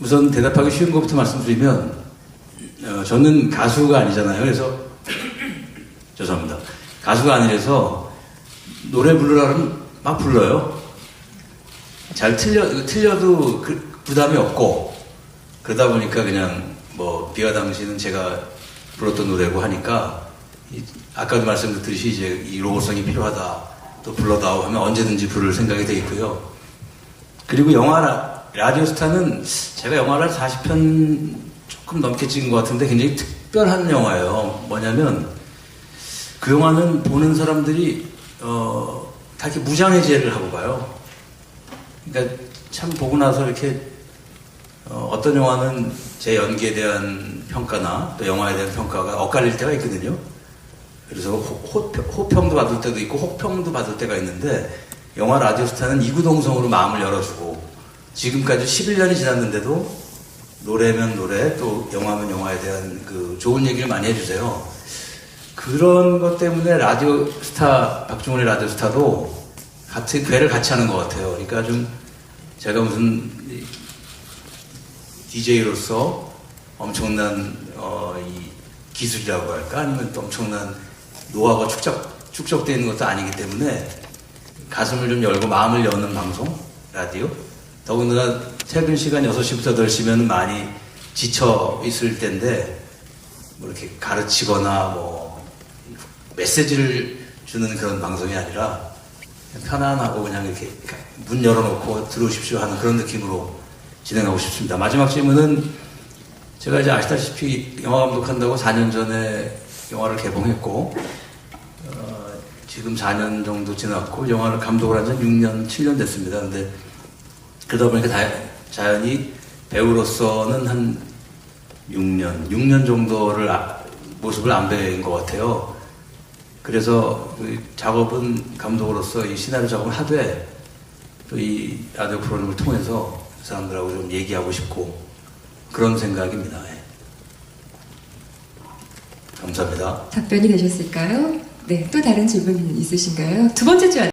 우선 대답하기 쉬운 것부터 말씀드리면 어, 저는 가수가 아니잖아요. 그래서 죄송합니다. 가수가 아니라서 노래 부르라 면 막 불러요. 잘 틀려 틀려도 그 부담이 없고 그러다 보니까 그냥 뭐 비가 당시는 제가 불렀던 노래고 하니까 이- 아까도 말씀드렸듯이 이제 이 로고성이 필요하다 또 불러다오 하면 언제든지 부를 생각이 돼 있고요. 그리고 영화 라, 라디오 스타는 제가 영화를 40편 조금 넘게 찍은 것 같은데 굉장히 특별한 영화예요. 뭐냐면 그 영화는 보는 사람들이 어, 다 이렇게 무장해제를 하고 가요. 그러니까 참 보고 나서 이렇게 어, 떤 영화는 제 연기에 대한 평가나 또 영화에 대한 평가가 엇갈릴 때가 있거든요. 그래서 호, 평도 받을 때도 있고 혹평도 받을 때가 있는데 영화 라디오스타는 이구동성으로 마음을 열어주고 지금까지 11년이 지났는데도 노래면 노래 또 영화면 영화에 대한 그 좋은 얘기를 많이 해주세요. 그런 것 때문에 라디오 스타 박중훈의 라디오 스타도 같은 괴를 같이 하는 것 같아요. 그러니까 좀 제가 무슨 DJ로서 엄청난 어, 이 기술이라고 할까 아니면 또 엄청난 노하우가 축적 축적되어 있는 것도 아니기 때문에 가슴을 좀 열고 마음을 여는 방송 라디오 더군다나 퇴근 시간 6시부터 8시면 많이 지쳐 있을 때인데 뭐 이렇게 가르치거나 뭐 메시지를 주는 그런 방송이 아니라 편안하고 그냥 이렇게 문 열어놓고 들어오십시오 하는 그런 느낌으로 진행하고 싶습니다. 마지막 질문은 제가 이제 아시다시피 영화 감독한다고 4년 전에 영화를 개봉했고 어, 지금 4년 정도 지났고 영화를 감독을 한 지 6년, 7년 됐습니다. 근데 그러다 보니까 다- 자연히 배우로서는 한 6년, 6년 정도를 아- 모습을 안 배인 것 같아요. 그래서 그 작업은 감독으로서 이 시나리오 작업을 하되 또 이 라디오 프로그램을 통해서 그 사람들하고 좀 얘기하고 싶고 그런 생각입니다. 예. 감사합니다. 답변이 되셨을까요? 네, 또 다른 질문 있으신가요? 두 번째 주